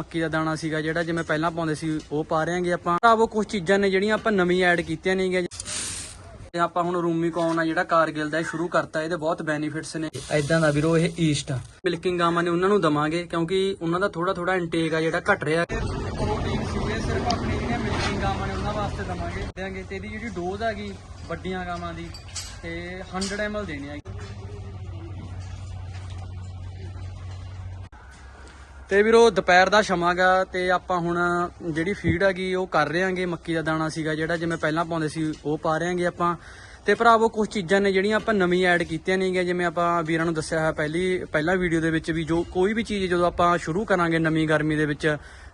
ਮੱਕੀ ਦਾ ਦਾਣਾ ਸੀਗਾ ਜਿਹੜਾ ਜਿਵੇਂ ਪਹਿਲਾਂ ਪਾਉਂਦੇ ਸੀ, ਉਹ ਪਾ ਰਹੇ ਆਪਾਂ। ਭਰਾਵੋ ਕੁਝ ਚੀਜ਼ਾਂ ਨੇ ਜਿਹੜੀਆਂ ਆਪਾਂ ਨਵੀਂ ਐਡ ਕੀਤੀਆਂ ਨੇਗੀਆਂ ਤੇ ਆਪਾਂ ਹੁਣ ਰੂਮੀ ਆ ਜਿਹੜਾ ਕਾਰਗਿਲ ਦਾ ਸ਼ੁਰੂ ਕਰਤਾ, ਇਹਦੇ ਬਹੁਤ ਬੈਨੀਫਿਟਸ ਨੇ। ਐਦਾਂ ਦਾ ਵੀਰੋ, ਇਹ ਈਸਟ ਮਿਲਕਿੰਗ ਗਾਵਾਂ ਨੇ ਉਹਨਾਂ ਨੂੰ ਦਵਾਂਗੇ, ਕਿਉਂਕਿ ਉਹਨਾਂ ਦਾ ਥੋੜਾ ਥੋੜਾ ਇਨਟੇਕ ਆ ਜਿਹੜਾ ਘਟ ਰਿਹਾ। ਪ੍ਰੋਟੀਨ ਸੀਗੇ, ਸਿਰਫ ਆਪਣੀ ਜਿਹੜੀਆਂ ਮਿਲਕਿੰਗ ਗਾਵਾਂ ਨੇ ਉਹਨਾਂ ਵਾਸਤੇ ਦਵਾਂਗੇ। ਦੇਾਂਗੇ ਤੇ ਇਹਦੀ ਜਿਹੜੀ ਡੋਜ਼ ਹੈਗੀ, ਵੱਡੀਆਂ ਗਾਵਾਂ ਦੀ, ਤੇ 100 ml ਦੇਣੀ ਹੈਗੀ। ਤੇ ਵੀਰੋ, ਦੁਪਹਿਰ ਦਾ ਸਮਾਂਗਾ ਤੇ ਆਪਾਂ ਹੁਣ ਜਿਹੜੀ ਫੀਡ ਹੈਗੀ ਉਹ ਕਰ ਰਹੇ ਆਂਗੇ ਮੱਕੀ ਦਾ ਦਾਣਾ ਸੀਗਾ ਜਿਹੜਾ ਜਿਵੇਂ ਪਹਿਲਾਂ ਪਾਉਂਦੇ ਸੀ, ਉਹ ਪਾ ਰਹੇ ਹਾਂਗੇ ਆਪਾਂ। ਤੇ ਭਰਾਵੋ ਕੁਝ ਚੀਜ਼ਾਂ ਨੇ ਜਿਹੜੀਆਂ ਆਪਾਂ ਨਵੀਂ ਐਡ ਕੀਤੀਆਂ ਨੇਗੀਆਂ ਜਿਵੇਂ ਆਪਾਂ ਵੀਰਾਂ ਨੂੰ ਦੱਸਿਆ ਹੋਇਆ ਪਹਿਲੀ, ਪਹਿਲਾਂ ਵੀਡੀਓ ਦੇ ਵਿੱਚ ਵੀ ਜੋ ਕੋਈ ਵੀ ਚੀਜ਼ ਜਦੋਂ ਆਪਾਂ ਸ਼ੁਰੂ ਕਰਾਂਗੇ ਨਵੀਂ ਗਰਮੀ ਦੇ ਵਿੱਚ,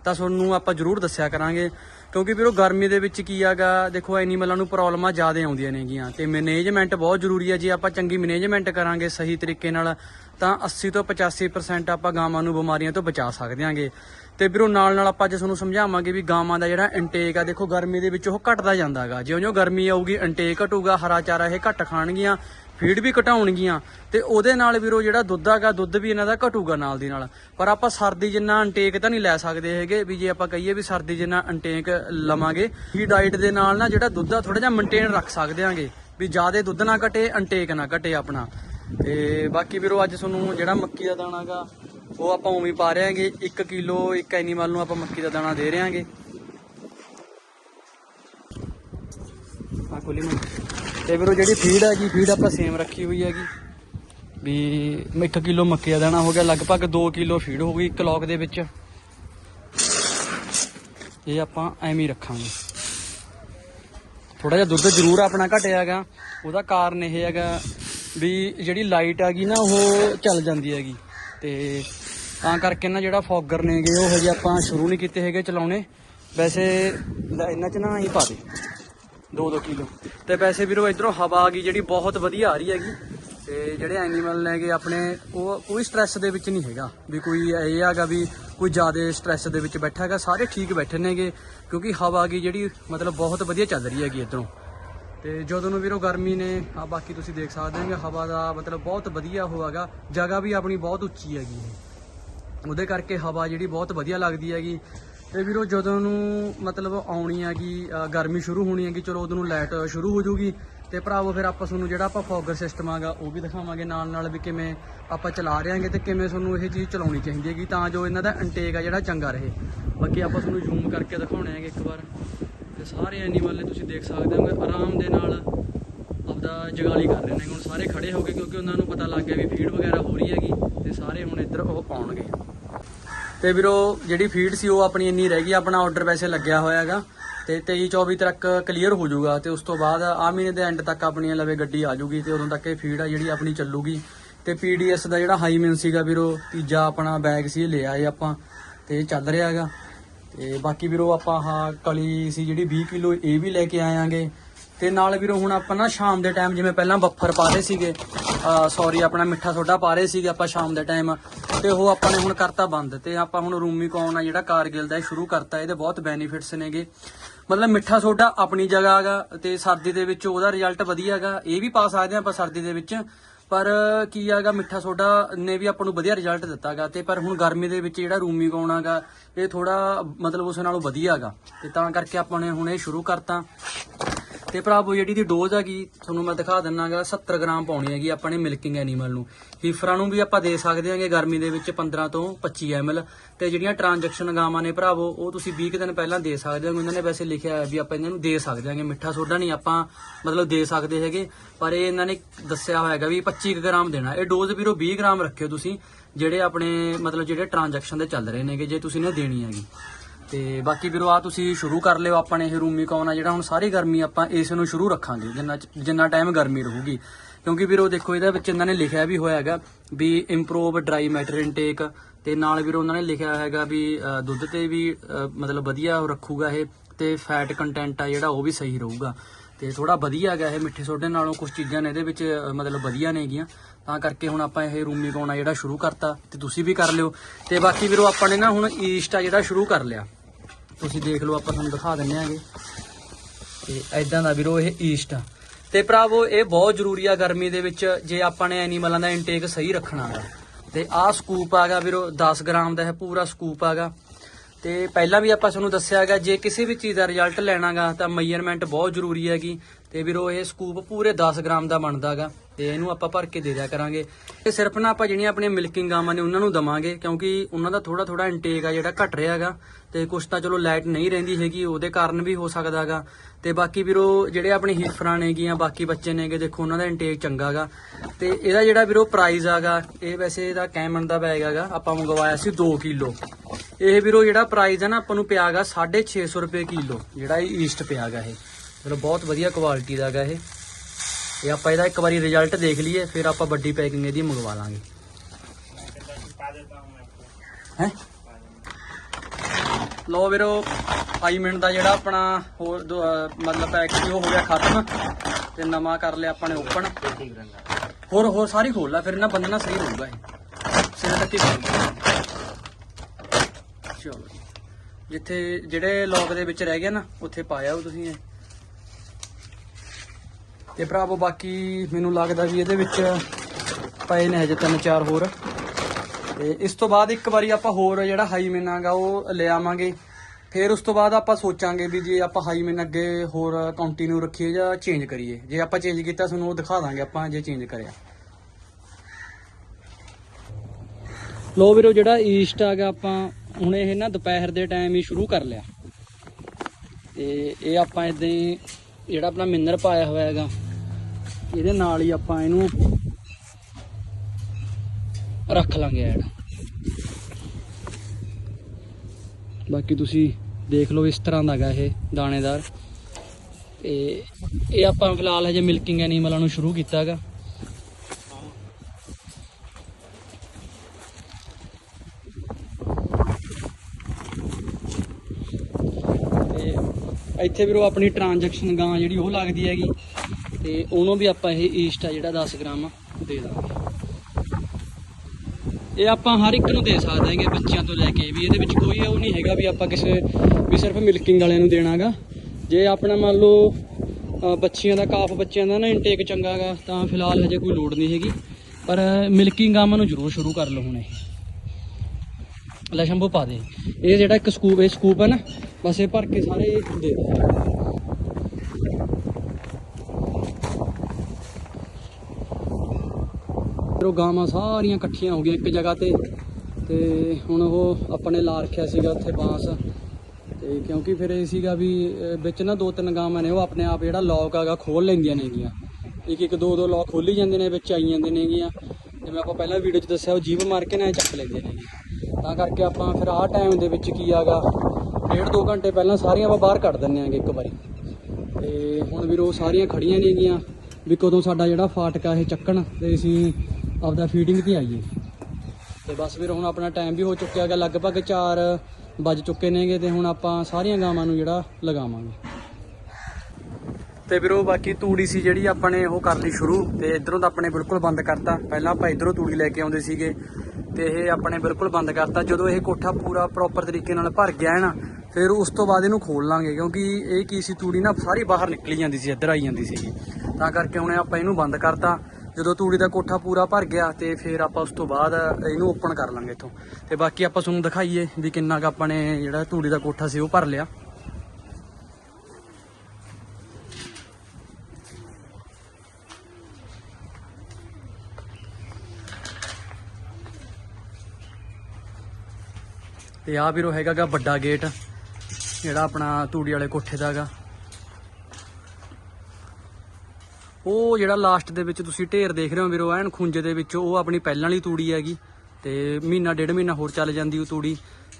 ਤਾਂ ਤੁਹਾਨੂੰ ਆਪਾਂ ਜ਼ਰੂਰ ਦੱਸਿਆ ਕਰਾਂਗੇ। ਕਿਉਂਕਿ ਵੀਰੋ, ਗਰਮੀ ਦੇ ਵਿੱਚ ਕੀ ਹੈਗਾ ਦੇਖੋ ਐਨੀਮਲਾਂ ਨੂੰ ਪ੍ਰੋਬਲਮਾਂ ਜ਼ਿਆਦਾ ਆਉਂਦੀਆਂ ਨੇਗੀਆਂ ਤੇ ਮੈਨੇਜਮੈਂਟ ਬਹੁਤ ਜ਼ਰੂਰੀ ਹੈ ਜੇ ਆਪਾਂ ਚੰਗੀ ਮੈਨੇਜਮੈਂਟ ਕਰਾਂਗੇ ਸਹੀ ਤਰੀਕੇ ਨਾਲ ਤਾਂ 80 ਤੋਂ 85% ਆਪਾਂ ਗਾਵਾਂ ਨੂੰ ਬਿਮਾਰੀਆਂ ਤੋਂ ਬਚਾ ਸਕਦੇ ਹਾਂਗੇ। ਤੇ ਵੀਰੋ, ਨਾਲ ਨਾਲ ਆਪਾਂ ਅੱਜ ਤੁਹਾਨੂੰ ਸਮਝਾਵਾਂਗੇ ਵੀ ਗਾਵਾਂ ਦਾ ਜਿਹੜਾ ਇਨਟੇਕ ਆ, ਦੇਖੋ ਗਰਮੀ ਦੇ ਵਿੱਚ ਉਹ ਘਟਦਾ ਜਾਂਦਾਗਾ। ਜਿਉਂ-ਜਿਉਂ ਗਰਮੀ ਆਊਗੀ ਇਨਟੇਕ ਘਟੂਗਾ, ਹਰਾ ਚਾਰਾ ਇਹ ਘੱਟ ਖਾਣਗੀਆਂ ਫੀਡ ਵੀ ਘਟਾਉਣਗੀਆਂ। ਤੇ ਉਹਦੇ ਨਾਲ ਵੀਰੋ, ਜਿਹੜਾ ਦੁੱਧ ਹੈਗਾ ਦੁੱਧ ਵੀ ਇਹਨਾਂ ਦਾ ਘਟੂਗਾ ਨਾਲ ਦੀ ਨਾਲ। ਪਰ ਆਪਾਂ ਸਰਦੀ ਜਿੰਨਾ ਇਨਟੇਕ ਤਾਂ ਨਹੀਂ ਲੈ ਸਕਦੇ ਹੈਗੇ, ਵੀ ਜੇ ਆਪਾਂ ਕਹੀਏ ਵੀ ਸਰਦੀ ਜਿੰਨਾ ਇਨਟੇਕ ਲਵਾਂਗੇ ਹੀ ਡਾਈਟ ਦੇ ਨਾਲ ਨਾ ਜਿਹੜਾ ਦੁੱਧ ਆ ਥੋੜਾ ਜਿਹਾ ਮੇਨਟੇਨ ਰੱਖ ਸਕਦੇ ਆਂਗੇ ਵੀ ਜ਼ਿਆਦਾ ਦੁੱਧ ਨਾ ਘਟੇ ਇਨਟੇਕ ਨਾ ਘਟੇ ਆਪਣਾ। ਤੇ ਬਾਕੀ ਵੀਰੋ ਅੱਜ ਤੁਹਾਨੂੰ ਜਿਹੜਾ ਮੱਕੀ ਦਾ ਦਾਣਾਗਾ ਉਹ ਆਪਾਂ ਉਵੇਂ ਪਾ ਰਹੇ ਹਾਂਗੇ 1 ਕਿਲੋ ਇੱਕ ਐਨੀਮਲ ਨੂੰ ਆਪਾਂ ਮੱਕੀ ਦਾ ਦਾਣਾ ਦੇ ਰਹੇ ਹਾਂਗੇ ਆ ਕੋਲੀ ਮੈਂ। ਤੇ ਵੀਰੋ ਜਿਹੜੀ ਫੀਡ ਹੈਗੀ ਫੀਡ ਆਪਾਂ ਸੇਮ ਰੱਖੀ ਹੋਈ ਹੈਗੀ। ਵੀ 1 ਕਿਲੋ ਮੱਕੀ ਦਾ ਦਾਣਾ ਹੋ ਗਿਆ, ਲਗਭਗ 2 ਕਿਲੋ ਫੀਡ ਹੋ ਗਈ ਕਲੌਕ ਦੇ ਵਿੱਚ। ਇਹ ਆਪਾਂ ਐਵੇਂ ਹੀ ਰੱਖਾਂਗੇ। ਥੋੜਾ ਜਿਹਾ ਦੁੱਧ ਜ਼ਰੂਰ ਆਪਣਾ ਘਟਿਆ ਹੈਗਾ। ਉਹਦਾ ਕਾਰਨ ਇਹ ਹੈਗਾ ਵੀ ਜਿਹੜੀ ਲਾਈਟ ਹੈਗੀ ਨਾ, ਉਹ ਚੱਲ ਜਾਂਦੀ ਹੈਗੀ। ਤੇ ਤਾਂ ਕਰਕੇ ਨਾ ਜਿਹੜਾ ਫੌਗਰ ਨੇਗੇ, ਉਹ ਹਜੇ ਆਪਾਂ ਸ਼ੁਰੂ ਨਹੀਂ ਕੀਤੇ ਹੈਗੇ ਚਲਾਉਣੇ। ਵੈਸੇ ਇਹਨਾਂ ਚ ਨਾ ਹੀ ਪਾ ਦੇ। 2-2 ਕਿਲੋ। ਤੇ ਵੈਸੇ ਵੀਰੋ, ਇਧਰੋਂ ਹਵਾ ਆ ਗਈ ਜਿਹੜੀ ਬਹੁਤ ਵਧੀਆ ਆ ਰਹੀ ਹੈਗੀ। ਤੇ ਜਿਹੜੇ ਐਨੀਮਲ ਨੇਗੇ ਆਪਣੇ, ਉਹ, ਕੋਈ ਸਟ੍ਰੈਸ ਦੇ ਵਿੱਚ ਨਹੀਂ ਹੈਗਾ। ਵੀ ਕੋਈ ਇਹ ਹੈਗਾ ਵੀ ਕੋਈ ਜ਼ਿਆਦਾ ਸਟ੍ਰੈਸ ਦੇ ਵਿੱਚ ਬੈਠਾ ਹੈਗਾ। ਸਾਰੇ ਠੀਕ ਬੈਠੇ ਨੇਗੇ, ਕਿਉਂਕਿ ਹਵਾ ਆ ਗਈ ਜਿਹੜੀ, ਮਤਲਬ ਬਹੁਤ ਵਧੀਆ ਚੱਲ ਰਹੀ ਹੈਗੀ ਇਧਰੋਂ। ਤੇ ਜਦੋਂ ਨੂੰ ਵੀਰੋ ਗਰਮੀ ਨੇ ਆ ਬਾਕੀ ਤੁਸੀਂ ਦੇਖ ਸਕਦੇ ਹੋਗੇ ਹਵਾ ਦਾ ਮਤਲਬ ਬਹੁਤ ਵਧੀਆ ਹੋਵਾਗਾ ਜਗ੍ਹਾ ਵੀ ਆਪਣੀ ਬਹੁਤ ਉੱਚੀ ਹੈਗੀ ਇਹ। ਉਹਦੇ ਕਰਕੇ ਹਵਾ ਜਿਹੜੀ ਬਹੁਤ ਵਧੀਆ ਲੱਗਦੀ ਹੈਗੀ। ਤੇ ਵੀਰੋ ਜਦੋਂ ਨੂੰ ਮਤਲਬ ਆਉਣੀ ਹੈਗੀ ਗਰਮੀ ਸ਼ੁਰੂ ਹੋਣੀ ਹੈਗੀ, ਚਲੋ ਉਦੋਂ ਨੂੰ ਲਾਈਟ ਸ਼ੁਰੂ ਹੋ ਜੂਗੀ ਤੇ ਭਰਾਵੋ ਫਿਰ ਆਪਾਂ ਤੁਹਾਨੂੰ ਜਿਹੜਾ ਆਪਾਂ ਫੌਗਰ ਸਿਸਟਮ ਆਗਾ ਉਹ ਵੀ ਦਿਖਾਵਾਂਗੇ ਨਾਲ ਨਾਲ ਵੀ ਕਿਵੇਂ ਆਪਾਂ ਚਲਾ ਰਹੇ ਹਾਂਗੇ ਤੇ ਕਿਵੇਂ ਤੁਹਾਨੂੰ ਇਹ ਚੀਜ਼ ਚਲਾਉਣੀ ਚਾਹੀਦੀ ਹੈਗੀ ਤਾਂ ਜੋ ਇਹਨਾਂ ਦਾ ਇਨਟੇਕ ਆ ਜਿਹੜਾ ਚੰਗਾ ਰਹੇ। ਬਾਕੀ ਆਪਾਂ ਤੁਹਾਨੂੰ ਜ਼ੂਮ ਕਰਕੇ ਦਿਖਾਉਣੇ ਹੈਗੇ ਇੱਕ ਵਾਰ। ਸਾਰੇ ਐਨੀਮਲ ਨੇ ਤੁਸੀਂ ਦੇਖ ਸਕਦੇ ਹੋਗੇ, ਆਰਾਮ ਦੇ ਨਾਲ ਆਪਦਾ ਜਗਾਲੀ ਕਰ ਰਹੇ ਨੇ। ਹੁਣ ਸਾਰੇ ਖੜੇ ਹੋ ਗਏ ਕਿਉਂਕਿ ਉਹਨਾਂ ਨੂੰ ਪਤਾ ਲੱਗ ਗਿਆ ਵੀ ਫੀਡ ਵਗੈਰਾ ਹੋ ਰਹੀ ਹੈਗੀ ਤੇ ਸਾਰੇ ਹੁਣ ਇੱਧਰ ਉਹ ਆਉਣਗੇ। ਤੇ ਵੀਰੋ, ਜਿਹੜੀ ਫੀਡ ਸੀ ਉਹ ਆਪਣੀ ਇੰਨੀ ਰਹਿ ਗਈ, ਆਪਣਾ ਆਰਡਰ ਵੈਸੇ ਲੱਗਿਆ ਹੋਇਆ ਹੈਗਾ ਤੇ 23 24 ਤੱਕ ਕਲੀਅਰ ਹੋ ਜਾਊਗਾ ਤੇ ਉਸ ਤੋਂ ਬਾਅਦ ਆ ਮਹੀਨੇ ਦੇ ਐਂਡ ਤੱਕ ਆਪਣੀ ਲਵੇ ਗੱਡੀ ਆ ਜਾਊਗੀ ਤੇ ਉਦੋਂ ਤੱਕ ਇਹ ਫੀਡ ਆ ਜਿਹੜੀ ਆਪਣੀ ਚੱਲੂਗੀ। ਤੇ ਪੀਡੀਐਸ ਦਾ ਜਿਹੜਾ ਹਾਈ ਮਿਨ ਸੀਗਾ ਵੀਰੋ, ਤੀਜਾ ਆਪਣਾ ਬੈਗ ਸੀ, ਇਹ ਲਿਆ ਏ ਆਪਾਂ ਤੇ ਇਹ ਚੱਲ ਰਿਹਾ ਹੈਗਾ। ਤੇ ਬਾਕੀ ਵੀਰੋ ਆਪਾਂ ਹਾਂ ਕਲੀ ਸੀ ਜਿਹੜੀ 20 ਕਿਲੋ ਇਹ ਵੀ ਲੈ ਕੇ ਆਇਆਂਗੇ। ਤੇ ਨਾਲ ਵੀਰੋ ਹੁਣ ਆਪਾਂ ਨਾ ਸ਼ਾਮ ਦੇ ਟਾਈਮ ਜਿਵੇਂ ਪਹਿਲਾਂ ਬੱਫਰ ਪਾ ਰਹੇ ਸੀਗੇ ਸੌਰੀ ਆਪਣਾ ਮਿੱਠਾ ਸੋਡਾ ਪਾ ਰਹੇ ਸੀਗੇ ਆਪਾਂ ਸ਼ਾਮ ਦੇ ਟਾਈਮ ਤੇ ਉਹ ਆਪਾਂ ਨੇ ਹੁਣ ਕਰਤਾ ਬੰਦ। ਤੇ ਆਪਾਂ ਹੁਣ ਰੂਮੀ ਕੌਨ ਆ ਜਿਹੜਾ ਕਾਰਗਿਲ ਦਾ ਇਹ ਸ਼ੁਰੂ ਕਰਤਾ, ਇਹਦੇ ਬਹੁਤ ਬੈਨੀਫਿਟਸ ਨੇਗੇ। ਮਤਲਬ ਮਿੱਠਾ ਸੋਡਾ ਆਪਣੀ ਜਗ੍ਹਾ ਹੈਗਾ ਤੇ ਸਰਦੀ ਦੇ ਵਿੱਚ ਉਹਦਾ ਰਿਜ਼ਲਟ ਵਧੀਆ ਹੈਗਾ, ਇਹ ਵੀ ਪਾ ਸਕਦੇ ਹਾਂ ਆਪਾਂ ਸਰਦੀ ਦੇ ਵਿੱਚ। ਪਰ ਕੀ ਹੈਗਾ ਮਿੱਠਾ ਸੋਡਾ ਨੇ ਵੀ ਆਪਾਂ ਨੂੰ ਵਧੀਆ ਰਿਜ਼ਲਟ ਦਿੱਤਾਗਾ ਤੇ ਪਰ ਹੁਣ ਗਰਮੀ ਦੇ ਵਿੱਚ ਜਿਹੜਾ ਰੂਮੀ ਕੌਣ ਹੈਗਾ ਇਹ ਥੋੜਾ ਮਤਲਬ ਉਸ ਨਾਲੋਂ ਵਧੀਆ ਹੈਗਾ ਤੇ ਤਾਂ ਕਰਕੇ ਆਪਾਂ ਨੇ ਹੁਣ ਇਹ ਸ਼ੁਰੂ ਕਰਤਾ। ਤੇ ਭਰਾਵੋ ਜਿਹੜੀ ਦੀ ਡੋਜ਼ ਹੈਗੀ ਤੁਹਾਨੂੰ ਮੈਂ ਦਿਖਾ ਦਿੰਨਾਗਾ 70 ਗ੍ਰਾਮ ਪਾਉਣੀ ਹੈਗੀ ਆਪਾਂ ਨੇ ਮਿਲਕਿੰਗ ਐਨੀਮਲ ਨੂੰ। ਹੀਫਰਾਂ ਨੂੰ ਵੀ ਆਪਾਂ ਦੇ ਸਕਦੇ ਹਾਂਗੇ ਗਰਮੀ ਦੇ ਵਿੱਚ 15 ਤੋਂ 25 ml ਤੇ ਜਿਹੜੀਆਂ ਟ੍ਰਾਂਜੈਕਸ਼ਨ ਗਾਵਾਂ ਨੇ ਭਰਾਵੋ, ਉਹ ਤੁਸੀਂ 20 ਕੁ ਦਿਨ ਪਹਿਲਾਂ ਦੇ ਸਕਦੇ ਹੋ ਇਹਨਾਂ ਨੇ ਵੈਸੇ ਲਿਖਿਆ ਹੈ ਵੀ ਆਪਾਂ ਇਹਨਾਂ ਨੂੰ ਦੇ ਸਕਦੇ ਹਾਂਗੇ। ਮਿੱਠਾ ਸੋਡਾ ਨਹੀਂ, ਆਪਾਂ ਮਤਲਬ ਦੇ ਸਕਦੇ ਹੈਗੇ। ਪਰ ਇਹ ਇਹਨਾਂ ਨੇ ਦੱਸਿਆ ਹੋਇਆ ਹੈਗਾ ਵੀ 25 ਕੁ ਗ੍ਰਾਮ ਦੇਣਾ। ਇਹ ਡੋਜ਼ ਵੀਰੋ 20 ਗ੍ਰਾਮ ਰੱਖਿਓ ਤੁਸੀਂ, ਜਿਹੜੇ ਆਪਣੇ ਮਤਲਬ ਜਿਹੜੇ ਟ੍ਰਾਂਜੈਕਸ਼ਨ ਦੇ ਚੱਲ ਰਹੇ ਨੇਗੇ, ਜੇ ਤੁਸੀਂ ਨੇ ਦੇਣੀ ਹੈਗੀ। ਤੇ ਬਾਕੀ ਵੀਰੋ ਆ ਤੁਸੀਂ ਸ਼ੁਰੂ ਕਰ ਲਿਓ ਆਪਾਂ ਨੇ ਇਹ ਰੂਮੀ ਕੌਨ ਆ, ਜਿਹੜਾ ਹੁਣ ਸਾਰੀ ਗਰਮੀ ਆਪਾਂ ਇਸ ਨੂੰ ਸ਼ੁਰੂ ਰੱਖਾਂਗੇ, ਜਿੰਨਾ ਜਿੰਨਾ ਟਾਈਮ ਗਰਮੀ ਰਹੂਗੀ। ਕਿਉਂਕਿ ਵੀਰੋ, ਦੇਖੋ ਇਹਦੇ ਵਿੱਚ ਇਹਨਾਂ ਨੇ ਲਿਖਿਆ ਵੀ ਹੋਇਆ ਹੈਗਾ ਵੀ ਇੰਪਰੂਵ ਡਰਾਈ ਮੈਟਰ ਇਨਟੇਕ ਤੇ ਨਾਲ ਵੀਰੋ ਉਹਨਾਂ ਨੇ ਲਿਖਿਆ ਹੈਗਾ ਵੀ ਦੁੱਧ ਤੇ ਵੀ ਮਤਲਬ ਵਧੀਆ ਰੱਖੂਗਾ ਇਹ, ਤੇ ਫੈਟ ਕੰਟੈਂਟ ਆ ਜਿਹੜਾ ਉਹ ਵੀ ਸਹੀ ਰਹੂਗਾ। ਤੇ ਥੋੜਾ ਵਧੀਆ ਹੈਗਾ ਇਹ ਮਿੱਠੇ ਸੋਡੇ ਨਾਲੋਂ ਕੁਝ ਚੀਜ਼ਾਂ ਨੇ ਇਹਦੇ ਵਿੱਚ ਮਤਲਬ ਵਧੀਆ ਨੇਗੀਆਂ ਤਾਂ ਕਰਕੇ ਹੁਣ ਆਪਾਂ ਇਹ ਰੂਮੀ ਕੌਨ ਜਿਹੜਾ ਸ਼ੁਰੂ ਕਰਤਾ, ਤੇ ਤੁਸੀਂ ਵੀ ਕਰ ਲਿਓ। ਤੇ ਬਾਕੀ ਵੀਰੋ, ਆਪਾਂ ਨੇ ਨਾ ਹੁਣ ਈਸਟ ਆ ਜਿਹੜਾ ਸ਼ੁਰੂ ਕਰ ਲਿਆ। ਤੁਸੀਂ ਦੇਖ ਲਓ, ਆਪਾਂ ਤੁਹਾਨੂੰ ਦਿਖਾ ਦਿੰਨੇ ਆਂਗੇ ਤੇ ਐਦਾਂ ਦਾ ਵੀਰੋ, ਇਹ ਈਸਟ ਆ। ਤੇ ਭਰਾਵੋ, ਇਹ ਬਹੁਤ ਜ਼ਰੂਰੀ ਆ ਗਰਮੀ ਦੇ ਵਿੱਚ, ਜੇ ਆਪਾਂ ਨੇ ਐਨੀਮਲਾਂ ਦਾ ਇਨਟੇਕ ਸਹੀ ਰੱਖਣਾ। ਹੈ ਤੇ ਆਹ ਸਕੂਪ ਆਗਾ ਵੀਰੋ 10 ਗ੍ਰਾਮ ਦਾ ਹੈ ਪੂਰਾ ਸਕੂਪ ਆਗਾ ਤੇ ਪਹਿਲਾਂ ਵੀ ਆਪਾਂ ਤੁਹਾਨੂੰ ਦੱਸਿਆ ਹੈਗਾ ਜੇ ਕਿਸੇ ਵੀ ਚੀਜ਼ ਦਾ ਰਿਜ਼ਲਟ ਲੈਣਾਗਾ ਤਾਂ ਮੈਜ਼ਰਮੈਂਟ ਬਹੁਤ ਜ਼ਰੂਰੀ ਹੈਗੀ। ਤੇ ਵੀਰੋ, ਇਹ ਸਕੂਪ ਪੂਰੇ 10 ਗ੍ਰਾਮ ਦਾ ਬਣਦਾਗਾ ਤੇ ਇਹਨੂੰ ਆਪਾਂ ਭਰ ਕੇ ਦੇ ਦਿਆ ਕਰਾਂਗੇ। ਤੇ ਸਿਰਫ ਨਾ ਆਪਾਂ ਜਿਹੜੀਆਂ ਆਪਣੀਆਂ ਮਿਲਕਿੰਗ ਗਾਵਾਂ ਨੇ ਉਹਨਾਂ ਨੂੰ ਦਵਾਂਗੇ, ਕਿਉਂਕਿ ਉਹਨਾਂ ਦਾ ਥੋੜਾ ਥੋੜਾ ਇਨਟੇਕ ਆ ਜਿਹੜਾ ਘਟ ਰਿਹਾ ਹੈਗਾ। ਤੇ ਕੁਛ ਤਾਂ ਚਲੋ ਲਾਈਟ ਨਹੀਂ ਰਹਿੰਦੀ ਹੈਗੀ, ਉਹਦੇ ਕਾਰਨ ਵੀ ਹੋ ਸਕਦਾ ਹੈਗਾ। ਤੇ ਬਾਕੀ ਵੀਰੋ, ਜਿਹੜੇ ਆਪਣੇ ਹੀਫਰਾਂ ਨੇਗੀਆਂ, ਬਾਕੀ ਬੱਚੇ ਨੇਗੇ, ਦੇਖੋ ਉਹਨਾਂ ਦਾ ਇਨਟੇਕ ਚੰਗਾ ਚੰਗਾਗਾ ਤੇ ਇਹਦਾ ਜਿਹੜਾ ਵੀਰੋ ਪ੍ਰਾਈਸ ਆਗਾ ਇਹ ਵੈਸੇ ਇਹਦਾ ਕੈਮਨ ਦਾ ਬੈਗ ਹੈਗਾ, ਆਪਾਂ ਮੰਗਵਾਇਆ ਸੀ 2 ਕਿਲੋ। ਇਹ ਵੀਰੋ ਜਿਹੜਾ ਪ੍ਰਾਈਸ ਹੈ ਨਾ, ਆਪਾਂ ਨੂੰ ਪਿਆਗਾ 650 ਰੁਪਏ ਕਿਲੋ, ਜਿਹੜਾ ਇਹ ਈਸਟ ਪਿਆਗਾ ਇਹ। ਮਤਲਬ ਬਹੁਤ ਵਧੀਆ ਕੁਆਲਿਟੀ ਦਾ ਹੈਗਾ ਇਹ। ਤੇ ਆਪਾਂ ਇਹਦਾ ਇੱਕ ਵਾਰੀ ਰਿਜ਼ਲਟ ਦੇਖ ਲਈਏ, ਫਿਰ ਆਪਾਂ ਵੱਡੀ ਪੈਕਿੰਗ ਇਹਦੀ ਮੰਗਵਾ ਲਾਂਗੇ। ਹੈ? ਲੋ ਵੀਰੋ 5 ਮਿੰਟ ਦਾ ਜਿਹੜਾ ਆਪਣਾ ਹੋਰ ਦੋ- ਮਤਲਬ ਪੈਕ ਸੀ, ਉਹ ਹੋ ਗਿਆ ਖਤਮ। ਤੇ ਨਵਾਂ ਕਰ ਲਿਆ ਆਪਾਂ ਨੇ ਓਪਨ ਹੋਰ ਹੋਰ ਸਾਰੀ ਖੋਲ ਲਾ, ਫਿਰ ਇਹਨਾਂ ਬੰਦਨਾ ਸਹੀ ਹੋਊਗਾ ਇਹ। ਸਿਰੇ ਤੱਕ ਹੀ ਚਲੋ ਜੀ। ਜਿੱਥੇ ਜਿਹੜੇ ਲੋਕ ਦੇ ਵਿੱਚ ਰਹਿ ਗਿਆ ਨਾ, ਉੱਥੇ ਪਾਇਆ ਉਹ ਤੁਸੀਂ ਇਹ। ਤੇ ਭਰਾਵੋ, ਬਾਕੀ ਮੈਨੂੰ ਲੱਗਦਾ ਵੀ ਇਹਦੇ ਵਿੱਚ ਪਏ ਨੇ ਹਜੇ ਤਿੰਨ ਚਾਰ ਹੋਰ। ਤੇ ਇਸ ਤੋਂ ਬਾਅਦ ਇੱਕ ਵਾਰੀ ਆਪਾਂ ਹੋਰ ਜਿਹੜਾ ਹਾਈ ਮਿਨਾਗਾ ਉਹ ਲੈ ਆਵਾਂਗੇ। ਫਿਰ ਉਸ ਤੋਂ ਬਾਅਦ ਆਪਾਂ ਸੋਚਾਂਗੇ ਵੀ ਜੇ ਆਪਾਂ ਹਾਈ ਮਿਨ ਅੱਗੇ ਹੋਰ ਕੰਟੀਨਿਊ ਰੱਖੀਏ ਜਾਂ ਚੇਂਜ ਕਰੀਏ। ਜੇ ਆਪਾਂ ਚੇਂਜ ਕੀਤਾ, ਤੁਹਾਨੂੰ ਉਹ ਦਿਖਾ ਦਾਂਗੇ ਆਪਾਂ ਜੇ ਚੇਂਜ ਕਰਿਆ। ਲੋ ਵੀਰੋ, ਜਿਹੜਾ ਈਸਟ ਆਗਾ ਆਪਾਂ ਹੁਣ ਇਹ ਨਾ ਦੁਪਹਿਰ ਦੇ ਟਾਈਮ ਹੀ ਸ਼ੁਰੂ ਕਰ ਲਿਆ। ਤੇ ਇਹ ਆਪਾਂ ਇਦਾਂ ਹੀ ਜਿਹੜਾ ਆਪਣਾ ਮਿੰਨਰ ਪਾਇਆ ਹੋਇਆ ਹੈਗਾ ਇਹਦੇ ਨਾਲ ਹੀ ਆਪਾਂ ਇਹਨੂੰ ਰੱਖ ਲਾਂਗੇ ਐਡ। ਬਾਕੀ ਤੁਸੀਂ ਦੇਖ ਲਓ ਇਸ ਤਰ੍ਹਾਂ ਦਾ ਹੈਗਾ ਇਹ ਦਾਣੇਦਾਰ। ਤੇ ਇਹ ਆਪਾਂ ਫਿਲਹਾਲ ਹਜੇ ਮਿਲਕਿੰਗ ਐਨੀਮਲਾਂ ਨੂੰ ਸ਼ੁਰੂ ਕੀਤਾ ਹੈਗਾ। ਤੇ ਇੱਥੇ ਵੀਰੋ ਆਪਣੀ ਟ੍ਰਾਂਜੈਕਸ਼ਨ ਗਾਂ ਜਿਹੜੀ ਉਹ ਲੱਗਦੀ ਹੈਗੀ। ਤੇ ਉਹਨੂੰ ਵੀ ਆਪਾਂ ਇਹ ਈਸਟ ਆ ਜਿਹੜਾ 10 ਗ੍ਰਾਮ ਦੇ ਦਾਂਗੇ। ਇਹ ਆਪਾਂ ਹਰ ਇੱਕ ਨੂੰ ਦੇ ਸਕਦੇ ਹਾਂਗੇ ਬੱਚਿਆਂ ਤੋਂ ਲੈ ਕੇ, ਵੀ ਇਹਦੇ ਵਿੱਚ ਕੋਈ ਉਹ ਨਹੀਂ ਹੈਗਾ ਵੀ ਆਪਾਂ ਕਿਸੇ, ਵੀ ਸਿਰਫ ਮਿਲਕਿੰਗ ਵਾਲਿਆਂ ਨੂੰ ਦੇਣਾਗਾ। ਜੇ ਆਪਣਾ ਮੰਨ ਲਓ ਬੱਚਿਆਂ ਦਾ, ਕਾਫ ਬੱਚਿਆਂ ਦਾ ਨਾ ਇਨਟੇਕ ਚੰਗਾਗਾ, ਤਾਂ ਫਿਲਹਾਲ ਹਜੇ ਕੋਈ ਲੋੜ ਨਹੀਂ ਹੈਗੀ। ਪਰ ਮਿਲਕਿੰਗ ਗਾਵਾਂ ਨੂੰ ਜ਼ਰੂਰ ਸ਼ੁਰੂ ਕਰ ਲਓ ਹੁਣ ਇਹ। ਲੈ ਪਾ ਦੇ। ਇਹ ਜਿਹੜਾ ਇੱਕ ਸਕੂਪ ਇਹ ਸਕੂਪ ਹੈ ਨਾ, ਬਸ ਇਹ ਭਰ ਕੇ ਸਾਰੇ ਦੇ ਦੇ। ਫਿਰ ਗਾਵਾਂ ਸਾਰੀਆਂ ਇਕੱਠੀਆਂ ਹੋ ਗਈਆਂ ਇੱਕ ਜਗ੍ਹਾ ਤੇ। ਤੇ ਹੁਣ ਉਹ ਆਪਣੇ ਲਾ ਰੱਖਿਆ ਸੀਗਾ ਉੱਥੇ ਬਾਂਸ। ਤੇ ਕਿਉਂਕਿ ਫਿਰ ਇਹ ਸੀਗਾ ਵੀ ਵਿੱਚ ਨਾ ਦੋ ਤਿੰਨ ਗਾਵਾਂ ਨੇ, ਉਹ ਆਪਣੇ ਆਪ ਜਿਹੜਾ ਲੌਕ ਆਗਾ ਖੋਲ ਲੈਂਦੀਆਂ ਨੇਗੀਆਂ। ਇੱਕ ਇੱਕ ਦੋ ਦੋ ਲੌਕ ਖੋਲੀ ਜਾਂਦੇ ਨੇ, ਵਿੱਚ ਆਈ ਜਾਂਦੇ ਨੇਗੀਆਂ। ਜਿਵੇਂ ਆਪਾਂ ਪਹਿਲਾਂ ਵੀਡੀਓ 'ਚ ਦੱਸਿਆ, ਉਹ ਜੀਭ ਮਾਰ ਕੇ ਨਾ ਚੱਕ ਲੈਂਦੇ ਨੇ ਤਾਂ ਕਰਕੇ ਆਪਾਂ ਫਿਰ ਆਹ ਟਾਈਮ ਦੇ ਵਿੱਚ ਕੀ ਆਗਾ ਡੇਢ ਦੋ ਘੰਟੇ ਪਹਿਲਾਂ ਸਾਰੀਆਂ ਆਪਾਂ ਬਾਹਰ ਕੱਢ ਦਿੰਨੇ ਆਂਗੇ ਇੱਕ ਵਾਰੀ। ਤੇ ਹੁਣ ਵੀਰ ਉਹ ਸਾਰੀਆਂ ਖੜੀਆਂ ਨੇਗੀਆਂ, ਵੀ ਕਦੋਂ ਸਾਡਾ ਜਿਹੜਾ ਫਾਟਕਾ ਇਹ ਚੱਕਣ, ਤੇ ਅਸੀਂ ਆਪਦਾ ਫੀਡਿੰਗ ਤੇ ਆਈਏ। ਤੇ ਬਸ ਵੀਰ ਹੁਣ ਆਪਣਾ ਟਾਈਮ ਵੀ ਹੋ ਚੁੱਕਿਆ ਹੈਗਾ, ਲਗਭਗ 4 ਵੱਜ ਚੁੱਕੇ ਨੇਗੇ ਤੇ ਹੁਣ ਆਪਾਂ ਸਾਰੀਆਂ ਗਾਵਾਂ ਨੂੰ ਜਿਹੜਾ ਲਗਾਵਾਂਗੇ। ਤੇ ਵੀਰੋ ਬਾਕੀ ਤੂੜੀ ਸੀ ਜਿਹੜੀ ਆਪਾਂ ਨੇ ਉਹ ਕਰ ਲਈ ਸ਼ੁਰੂ ਤੇ ਇਧਰੋਂ ਤਾਂ ਆਪਣੇ ਬਿਲਕੁਲ ਬੰਦ ਕਰਤਾ। ਪਹਿਲਾਂ ਆਪਾਂ ਇਧਰੋਂ ਤੂੜੀ ਲੈ ਕੇ ਆਉਂਦੇ ਸੀਗੇ ਤੇ ਇਹ ਆਪਣੇ ਬਿਲਕੁਲ ਬੰਦ ਕਰਤਾ। ਜਦੋਂ ਇਹ ਕੋਠਾ ਪੂਰਾ ਪ੍ਰੋਪਰ ਤਰੀਕੇ ਨਾਲ ਭਰ ਗਿਆ ਹੈ ਨਾ, ਫਿਰ ਉਸ ਤੋਂ ਬਾਅਦ ਇਹਨੂੰ ਖੋਲ ਲਾਂਗੇ ਕਿਉਂਕਿ ਇਹ ਕੀ ਸੀ, ਤੂੜੀ ਨਾ ਸਾਰੀ ਬਾਹਰ ਨਿਕਲੀ ਜਾਂਦੀ ਸੀ, ਇੱਧਰ ਆਈ ਜਾਂਦੀ ਸੀਗੀ। ਤਾਂ ਕਰਕੇ ਹੁਣ ਆਪਾਂ ਇਹਨੂੰ ਬੰਦ ਕਰਤਾ। ਜਦੋਂ ਤੂੜੀ ਦਾ ਕੋਠਾ ਪੂਰਾ ਭਰ ਗਿਆ ਤੇ ਫਿਰ ਆਪਾਂ ਉਸ ਤੋਂ ਬਾਅਦ ਇਹਨੂੰ ਓਪਨ ਕਰ ਲਾਂਗੇ ਇੱਥੋਂ। ਤੇ ਬਾਕੀ ਆਪਾਂ ਤੁਹਾਨੂੰ ਦਿਖਾਈਏ ਵੀ ਕਿੰਨਾ ਕੁ ਆਪਾਂ ਨੇ ਜਿਹੜਾ ਤੂੜੀ ਦਾ ਕੋਠਾ ਸੀ ਉਹ ਭਰ ਲਿਆ। ਤੇ ਆ ਵੀਰੋ ਹੈਗਾਗਾ ਵੱਡਾ ਗੇਟ, ਜਿਹੜਾ ਆਪਣਾ ਤੂੜੀ ਵਾਲੇ ਕੋਠੇ ਦਾ ਹੈਗਾ ਉਹ ਜਿਹੜਾ ਲਾਸਟ ਦੇ ਵਿੱਚ ਤੁਸੀਂ ਢੇਰ ਦੇਖ ਰਹੇ ਹੋ ਵੀਰੋ, ਐਨ ਖੁੰਝੇ ਦੇ ਵਿੱਚ, ਉਹ ਆਪਣੀ ਪਹਿਲਾਂ ਵਾਲੀ ਤੂੜੀ ਹੈਗੀ। ਤੇ ਮਹੀਨਾ, ਡੇਢ ਮਹੀਨਾ ਹੋਰ ਚੱਲ ਜਾਂਦੀ ਉਹ ਤੂੜੀ।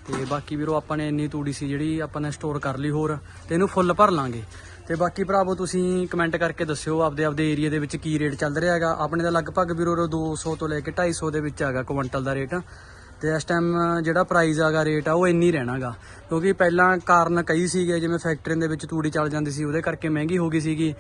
ਤੇ ਬਾਕੀ ਵੀਰੋ, ਆਪਾਂ ਨੇ ਇੰਨੀ ਤੂੜੀ ਸੀ ਜਿਹੜੀ ਆਪਾਂ ਨੇ ਸਟੋਰ ਕਰ ਲਈ ਹੋਰ, ਤੇ ਇਹਨੂੰ ਫੁੱਲ ਭਰ ਲਾਂਗੇ। ਤੇ ਬਾਕੀ ਭਰਾਵੋ, ਤੁਸੀਂ ਕਮੈਂਟ ਕਰਕੇ ਦੱਸਿਓ ਆਪਦੇ ਆਪਦੇ ਏਰੀਆ ਦੇ ਵਿੱਚ ਕੀ ਰੇਟ ਚੱਲ ਰਿਹਾ ਹੈਗਾ। ਆਪਣੇ ਦਾ ਲਗਭਗ ਵੀਰੋ 200 ਤੋਂ ਲੈ ਕੇ 250 ਦੇ ਵਿੱਚ ਹੈਗਾ ਕੁਇੰਟਲ ਦਾ ਰੇਟ ਤੇ ਇਸ ਟਾਈਮ ਜਿਹੜਾ ਪ੍ਰਾਈਸ ਆਗਾ ਰੇਟ ਆ, ਉਹ ਇੰਨੀ ਰਹਿਣਾਗਾ ਕਿਉਂਕਿ ਪਹਿਲਾਂ ਕਾਰਨ ਕਈ ਸੀਗੇ, ਜਿਵੇਂ ਫੈਕਟਰੀਆਂ ਦੇ ਵਿੱਚ ਤੂੜੀ ਚੱਲ ਜਾਂਦੀ ਸੀ, ਉਹਦੇ ਕਰਕੇ ਮਹਿੰਗੀ ਹੋ ਗਈ ਸੀਗੀ।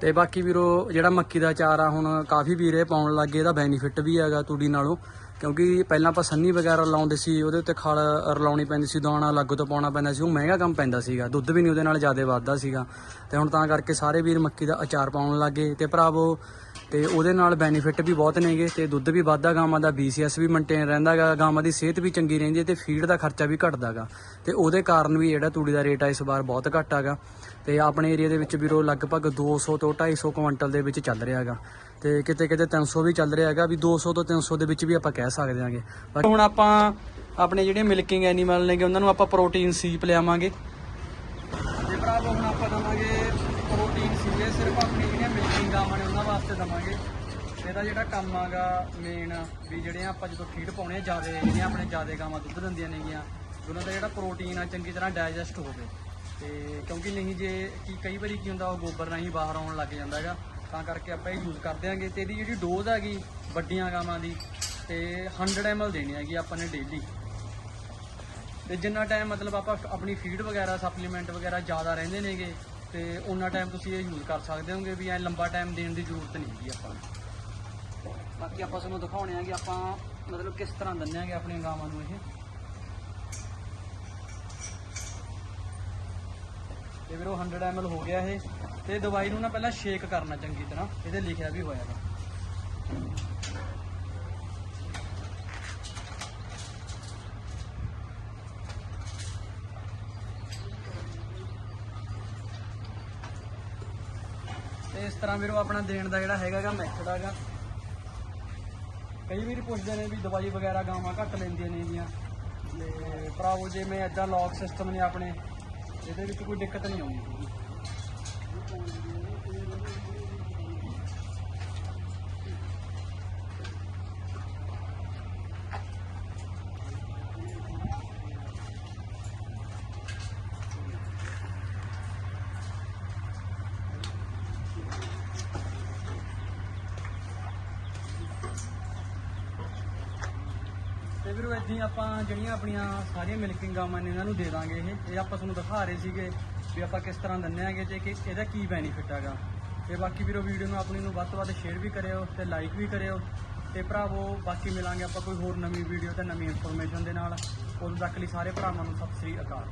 ਤੇ ਬਾਕੀ ਵੀਰੋ, ਜਿਹੜਾ ਮੱਕੀ ਦਾ ਚਾਰ ਆ ਹੁਣ ਕਾਫੀ ਵੀਰੇ ਪਾਉਣ ਲੱਗੇ ਇਹਦਾ ਬੈਨੀਫਿਟ ਵੀ ਹੈਗਾ ਤੂੜੀ ਨਾਲੋਂ। ਕਿਉਂਕਿ ਪਹਿਲਾਂ ਆਪਾਂ ਸੰਨੀ ਵਗੈਰਾ ਲਾਉਂਦੇ ਸੀ, ਉਹਦੇ ਉੱਤੇ ਖਲ ਰਲਾਉਣੀ ਪੈਂਦੀ ਸੀ, ਦਾਣਾ ਅਲੱਗ ਤੋਂ ਪਾਉਣਾ ਪੈਂਦਾ ਸੀ, ਉਹ ਮਹਿੰਗਾ ਕੰਮ ਪੈਂਦਾ ਸੀਗਾ, ਦੁੱਧ ਵੀ ਨਹੀਂ ਉਹਦੇ ਨਾਲ ਜ਼ਿਆਦਾ ਵੱਧਦਾ ਸੀਗਾ। ਤੇ ਹੁਣ ਤਾਂ ਕਰਕੇ ਸਾਰੇ ਵੀਰ ਮੱਕੀ ਦਾ ਅਚਾਰ ਪਾਉਣ ਲੱਗੇ ਤੇ ਭਰਾਵੋ ਤੇ ਉਹਦੇ ਨਾਲ ਬੈਨੀਫਿਟ ਵੀ ਬਹੁਤ ਨੇਗੇ ਤੇ ਦੁੱਧ ਵੀ ਵੱਧਦਾ ਗਾਵਾਂ ਦਾ BCS ਵੀ ਮੇਨਟੇਨ ਰਹਿੰਦਾਗਾ ਗਾਵਾਂ ਦੀ ਸਿਹਤ ਵੀ ਚੰਗੀ ਰਹਿੰਦੀ ਹੈ ਤੇ ਫੀਡ ਦਾ ਖਰਚਾ ਵੀ ਘਟਦਾਗਾ ਤੇ ਉਹਦੇ ਕਾਰਨ ਵੀ ਜਿਹੜਾ ਤੂੜੀ ਦਾ ਰੇਟ ਆ ਇਸ ਵਾਰ ਬਹੁਤ ਘੱਟ ਹੈਗਾ ਤੇ ਆਪਣੇ ਏਰੀਆ ਦੇ ਵਿੱਚ ਵੀਰੋ ਲਗਭਗ 200 ਤੋਂ 250 ਕੁਇੰਟਲ ਦੇ ਵਿੱਚ ਚੱਲ ਰਿਹਾ ਹੈਗਾ ਤੇ ਕਿਤੇ ਕਿਤੇ 300 ਵੀ ਚੱਲ ਰਿਹਾ ਹੈਗਾ ਵੀ 200 ਤੋਂ 300 ਦੇ ਵਿੱਚ ਵੀ ਆਪਾਂ ਕਹਿ ਸਕਦੇ ਹਾਂਗੇ ਬਾਕੀ ਹੁਣ ਆਪਾਂ ਆਪਣੇ ਜਿਹੜੇ ਮਿਲਕਿੰਗ ਐਨੀਮਲ ਨੇਗੇ, ਉਹਨਾਂ ਨੂੰ ਆਪਾਂ ਪ੍ਰੋਟੀਨ ਸੀਪ ਲਿਆਵਾਂਗੇ ਤੇ ਭਰਾਵੋ ਹੁਣ ਆਪਾਂ ਦਵਾਂਗੇ ਪ੍ਰੋਟੀਨ ਸੀਗੇ ਸਿਰਫ ਆਪਣੀ ਜਿਹੜੀਆਂ ਮਿਲਕਿੰਗ ਗਾਵਾਂ ਨੇ ਉਹਨਾਂ ਵਾਸਤੇ ਦਵਾਂਗੇ। ਇਹਦਾ ਜਿਹੜਾ ਕੰਮ ਆਗਾ ਮੇਨ ਵੀ ਜਿਹੜੇ ਆਪਾਂ ਜਦੋਂ ਫੀਡ ਪਾਉਣੇ ਆ ਜਿਆਦੇ, ਜਿਹੜੀਆਂ ਆਪਣੇ ਜਿਆਦੇ ਗਾਵਾਂ ਦੁੱਧ ਦਿੰਦੀਆਂ ਨੇਗੀਆਂ, ਉਹਨਾਂ ਦਾ ਜਿਹੜਾ ਪ੍ਰੋਟੀਨ ਆ ਚੰਗੀ ਤਰ੍ਹਾਂ ਡਾਈਜੈਸਟ ਹੋਵੇ। ਤੇ ਕਿਉਂਕਿ ਨਹੀਂ ਜੇ ਕੀ ਕਈ ਵਾਰੀ ਕੀ ਹੁੰਦਾ, ਉਹ ਗੋਬਰ ਰਾਹੀਂ ਬਾਹਰ ਆਉਣ ਲੱਗ ਜਾਂਦਾ ਹੈਗਾ, ਤਾਂ ਕਰਕੇ ਆਪਾਂ ਇਹ ਯੂਜ਼ ਕਰਦੇ ਆਂਗੇ। ਤੇ ਇਹਦੀ ਜਿਹੜੀ ਡੋਜ਼ ਹੈਗੀ, ਵੱਡੀਆਂ ਗਾਵਾਂ ਦੀ, ਤੇ 100 ml ਦੇਣੀ ਹੈਗੀ ਆਪਾਂ ਨੇ ਡੇਲੀ ਤੇ ਜਿੰਨਾ ਟਾਈਮ ਮਤਲਬ ਆਪਾਂ ਆਪਣੀ ਫੀਡ ਵਗੈਰਾ ਸਪਲੀਮੈਂਟ ਵਗੈਰਾ ਜ਼ਿਆਦਾ ਰਹਿੰਦੇ ਨੇਗੇ ਤੇ ਉਹਨਾਂ ਟਾਈਮ ਤੁਸੀਂ ਇਹ ਯੂਜ਼ ਕਰ ਸਕਦੇ ਹੋਗੇ ਵੀ ਐ ਲੰਬਾ ਟਾਈਮ ਦੇਣ ਦੀ ਜ਼ਰੂਰਤ ਨਹੀਂ ਹੈਗੀ ਆਪਾਂ ਨੂੰ। ਬਾਕੀ ਆਪਾਂ ਤੁਹਾਨੂੰ ਦਿਖਾਉਣੇ ਆ ਕਿ ਆਪਾਂ ਮਤਲਬ ਕਿਸ ਤਰ੍ਹਾਂ ਦਿੰਦੇ ਆਂਗੇ ਆਪਣੀਆਂ ਗਾਵਾਂ ਨੂੰ ਇਹ। ਤੇ ਵੀਰੋ 100 ml ਹੋ ਗਿਆ ਇਹ। ਤੇ ਦਵਾਈ ਨੂੰ ਨਾ ਪਹਿਲਾਂ ਸ਼ੇਕ ਕਰਨਾ ਚੰਗੀ ਤਰ੍ਹਾਂ। ਇਹਦੇ ਲਿਖਿਆ ਵੀ ਹੋਇਆ ਵਾ। ਤਰ੍ਹਾਂ ਵੀਰੋ ਆਪਣਾ ਦੇਣ ਦਾ ਜਿਹੜਾ ਹੈਗਾਗਾ ਮੈਥਡ ਹੈਗਾ ਕਈ ਵੀਰ ਪੁੱਛਦੇ ਨੇ ਵੀ ਦਵਾਈ ਵਗੈਰਾ ਗਾਵਾਂ ਘੱਟ ਲੈਂਦੀਆਂ ਨੇ ਗੀਆਂ। ਤੇ ਭਰਾਵੋ, ਜੇ ਮੈਂ ਐਦਾਂ ਲੌਕ ਸਿਸਟਮ ਨੇ ਆਪਣੇ, ਇਹਦੇ ਵਿੱਚ ਕੋਈ ਦਿੱਕਤ ਨਹੀਂ ਆਉਂਦੀ। ਤੇ ਵੀਰੋ ਏਦਾਂ ਹੀ ਆਪਾਂ ਜਿਹੜੀਆਂ ਆਪਣੀਆਂ ਸਾਰੀਆਂ ਮਿਲਕਿੰਗ ਗਾਵਾਂ ਨੇ ਇਹਨਾਂ ਨੂੰ ਦੇ ਦਾਂਗੇ ਇਹ। ਇਹ ਆਪਾਂ ਤੁਹਾਨੂੰ ਦਿਖਾ ਰਹੇ ਸੀਗੇ ਵੀ ਆਪਾਂ ਕਿਸ ਤਰ੍ਹਾਂ ਦਿੰਦੇ ਆਂਗੇ ਤੇ ਕਿ ਇਹਦਾ ਕੀ ਬੈਨੀਫਿਟ ਹੈਗਾ। ਤੇ ਬਾਕੀ ਵੀਰੋ ਵੀਡੀਓ ਨੂੰ ਆਪਣੀ ਨੂੰ ਵੱਧ ਤੋਂ ਵੱਧ ਸ਼ੇਅਰ ਵੀ ਕਰਿਓ ਤੇ ਲਾਈਕ ਵੀ ਕਰਿਓ। ਤੇ ਭਰਾਵੋ, ਬਾਕੀ ਮਿਲਾਂਗੇ ਆਪਾਂ ਕੋਈ ਹੋਰ ਨਵੀਂ ਵੀਡੀਓ ਤੇ ਨਵੀਂ ਇਨਫੋਰਮੇਸ਼ਨ ਦੇ ਨਾਲ। ਉਦੋਂ ਤੱਕ ਲਈ ਸਾਰੇ ਭਰਾਵਾਂ ਨੂੰ ਸਤਿ ਸ੍ਰੀ ਅਕਾਲ।